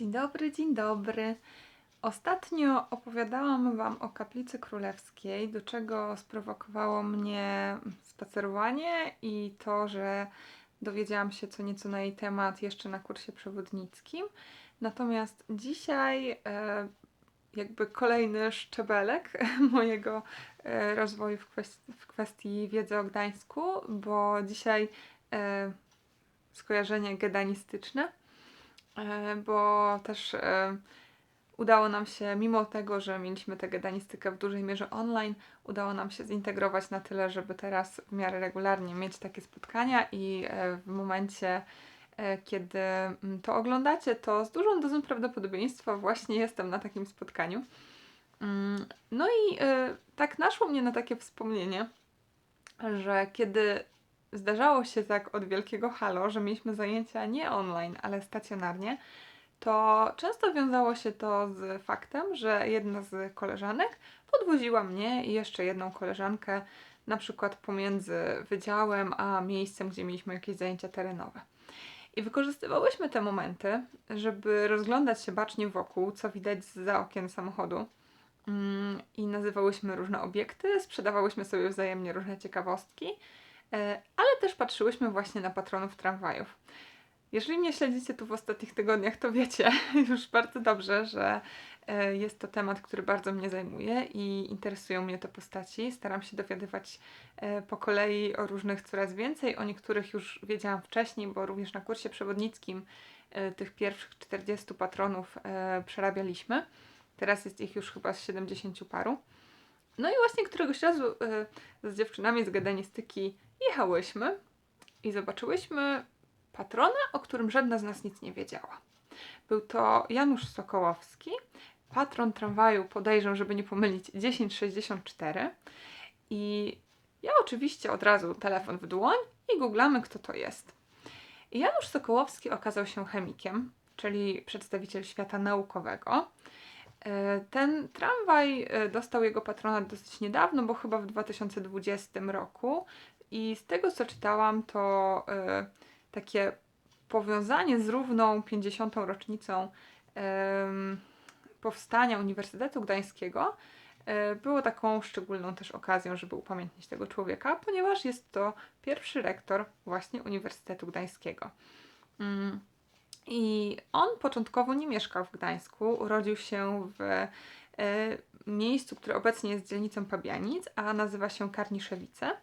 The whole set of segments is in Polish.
Dzień dobry, dzień dobry. Ostatnio opowiadałam Wam o kaplicy królewskiej, do czego sprowokowało mnie spacerowanie i to, że dowiedziałam się co nieco na jej temat jeszcze na kursie przewodnickim. Natomiast dzisiaj e, jakby kolejny szczebelek mojego e, rozwoju w kwestii, w kwestii wiedzy o Gdańsku, bo dzisiaj e, skojarzenie gedanistyczne, bo też e, udało nam się, mimo tego, że mieliśmy tę gedanistykę w dużej mierze online, udało nam się zintegrować na tyle, żeby teraz w miarę regularnie mieć takie spotkania i e, w momencie, e, kiedy mm, to oglądacie, to z dużą dozą prawdopodobieństwa właśnie jestem na takim spotkaniu. Mm, No i e, tak naszło mnie na takie wspomnienie, że kiedy zdarzało się tak od wielkiego halo, że mieliśmy zajęcia nie online, ale stacjonarnie, to często wiązało się to z faktem, że jedna z koleżanek podwoziła mnie i jeszcze jedną koleżankę, na przykład pomiędzy wydziałem a miejscem, gdzie mieliśmy jakieś zajęcia terenowe. I wykorzystywałyśmy te momenty, żeby rozglądać się bacznie wokół, co widać za okien samochodu. Mm, I nazywałyśmy różne obiekty, sprzedawałyśmy sobie wzajemnie różne ciekawostki, ale też patrzyłyśmy właśnie na patronów tramwajów. Jeżeli mnie śledzicie tu w ostatnich tygodniach, to wiecie już bardzo dobrze, że e, jest to temat, który bardzo mnie zajmuje i interesują mnie te postaci. Staram się dowiadywać e, po kolei o różnych coraz więcej. O niektórych już wiedziałam wcześniej, bo również na kursie przewodnickim e, tych pierwszych 40 patronów e, przerabialiśmy. Teraz jest ich już chyba z 70 paru. No i właśnie któregoś razu e, z dziewczynami z gadanistyki jechałyśmy i zobaczyłyśmy patrona, o którym żadna z nas nic nie wiedziała. Był to Janusz Sokołowski, patron tramwaju, podejrzewam, żeby nie pomylić, 1064. I ja oczywiście od razu telefon w dłoń i googlamy, kto to jest. I Janusz Sokołowski okazał się chemikiem, czyli przedstawiciel świata naukowego. E, Ten tramwaj e, dostał jego patronat dosyć niedawno, bo chyba w 2020 roku. I z tego co czytałam, to e, takie powiązanie z równą 50. rocznicą em, powstania Uniwersytetu Gdańskiego e, było taką szczególną też okazją, żeby upamiętnić tego człowieka, ponieważ jest to pierwszy rektor właśnie Uniwersytetu Gdańskiego. Mm. I on początkowo nie mieszkał w Gdańsku, urodził się w e, miejscu, które obecnie jest dzielnicą Pabianic, a nazywa się Karniszewice.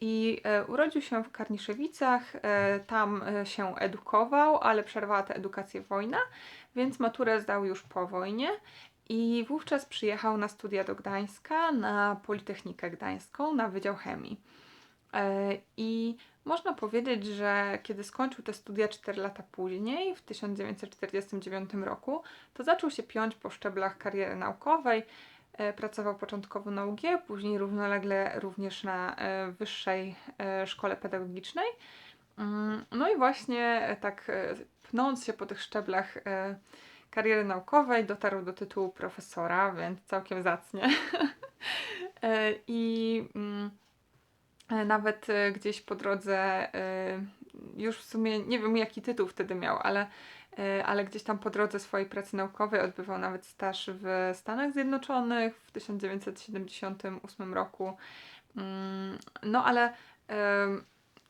I e, urodził się w Karniszewicach, e, tam e, się edukował, ale przerwała tę edukację wojna, więc maturę zdał już po wojnie i wówczas przyjechał na studia do Gdańska, na Politechnikę Gdańską, na Wydział Chemii. I można powiedzieć, że kiedy skończył te studia 4 lata później, w 1949 roku, to zaczął się piąć po szczeblach kariery naukowej. E, Pracował początkowo na UG, później równolegle również na e, Wyższej e, Szkole Pedagogicznej. Mm, No i właśnie tak pnąc się po tych szczeblach kariery naukowej, dotarł do tytułu profesora, więc całkiem zacnie. I mm, nawet gdzieś po drodze, już w sumie nie wiem jaki tytuł wtedy miał, ale, ale gdzieś tam po drodze swojej pracy naukowej odbywał nawet staż w Stanach Zjednoczonych w 1978 roku. Mm, No ale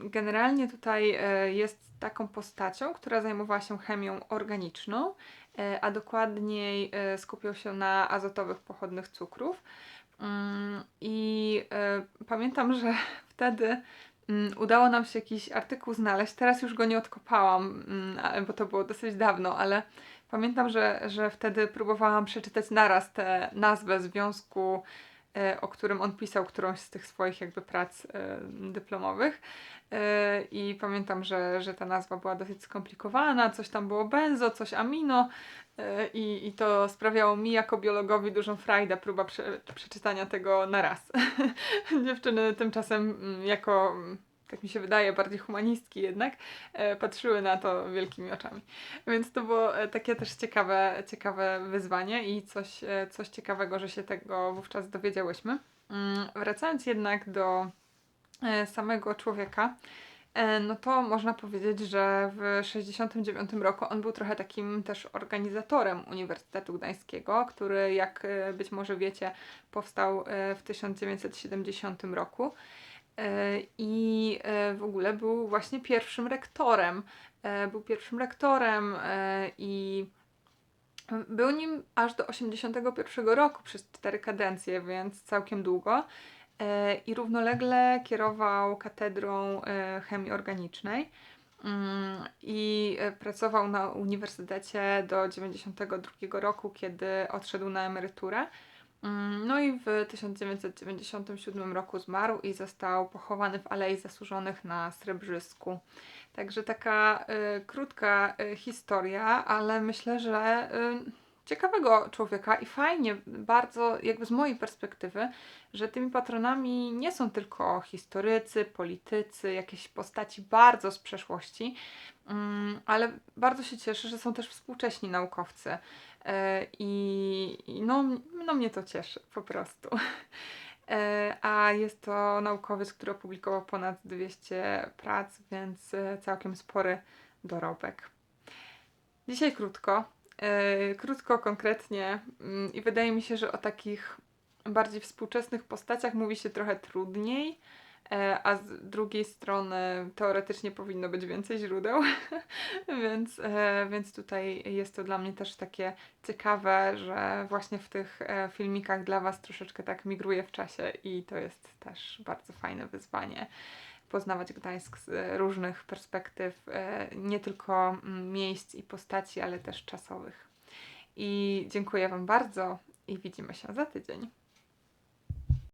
generalnie tutaj e, jest taką postacią, która zajmowała się chemią organiczną, e, a dokładniej e, skupiał się na azotowych pochodnych cukrów. Mm, I e, pamiętam, że wtedy udało nam się jakiś artykuł znaleźć. Teraz już go nie odkopałam, mm, bo to było dosyć dawno, ale pamiętam, że, że wtedy próbowałam przeczytać naraz tę nazwę związku, e, o którym on pisał którąś z tych swoich jakby prac e, dyplomowych. E, I pamiętam, że, że ta nazwa była dosyć skomplikowana, coś tam było benzo, coś amino. I, I to sprawiało mi jako biologowi dużą frajdę, próba prze, przeczytania tego na raz. Dziewczyny tymczasem mm, jako, mm, tak mi się wydaje, bardziej humanistki jednak, e, patrzyły na to wielkimi oczami. Więc to było e, takie też ciekawe, ciekawe wyzwanie i coś, e, coś ciekawego, że się tego wówczas dowiedziałyśmy. Mm, Wracając jednak do samego człowieka, no to można powiedzieć, że w 69 roku on był trochę takim też organizatorem Uniwersytetu Gdańskiego, który jak być może wiecie, powstał w 1970 roku. E, I e, w ogóle był właśnie pierwszym rektorem. E, Był pierwszym rektorem i był nim aż do 81 roku przez cztery kadencje, więc całkiem długo. I równolegle kierował katedrą chemii organicznej. Mm, I pracował na uniwersytecie do 92 roku, kiedy odszedł na emeryturę. Mm, No i w 1997 roku zmarł i został pochowany w Alei Zasłużonych na Srebrzysku. Także taka y, krótka y, historia, ale myślę, że y, ciekawego człowieka i fajnie, bardzo jakby z mojej perspektywy, że tymi patronami nie są tylko historycy, politycy, jakieś postaci bardzo z przeszłości, mm, ale bardzo się cieszę, że są też współcześni naukowcy. E, I no, no mnie to cieszy po prostu. E, A jest to naukowiec, który opublikował ponad 200 prac, więc e, całkiem spory dorobek. Dzisiaj krótko, krótko, konkretnie mm, i wydaje mi się, że o takich bardziej współczesnych postaciach mówi się trochę trudniej, e, a z drugiej strony teoretycznie powinno być więcej źródeł, więc, e, więc tutaj jest to dla mnie też takie ciekawe, że właśnie w tych e, filmikach dla Was troszeczkę tak migruję w czasie i to jest też bardzo fajne wyzwanie. Poznawać Gdańsk z e, różnych perspektyw, e, nie tylko mm, miejsc i postaci, ale też czasowych. I dziękuję Wam bardzo i widzimy się za tydzień.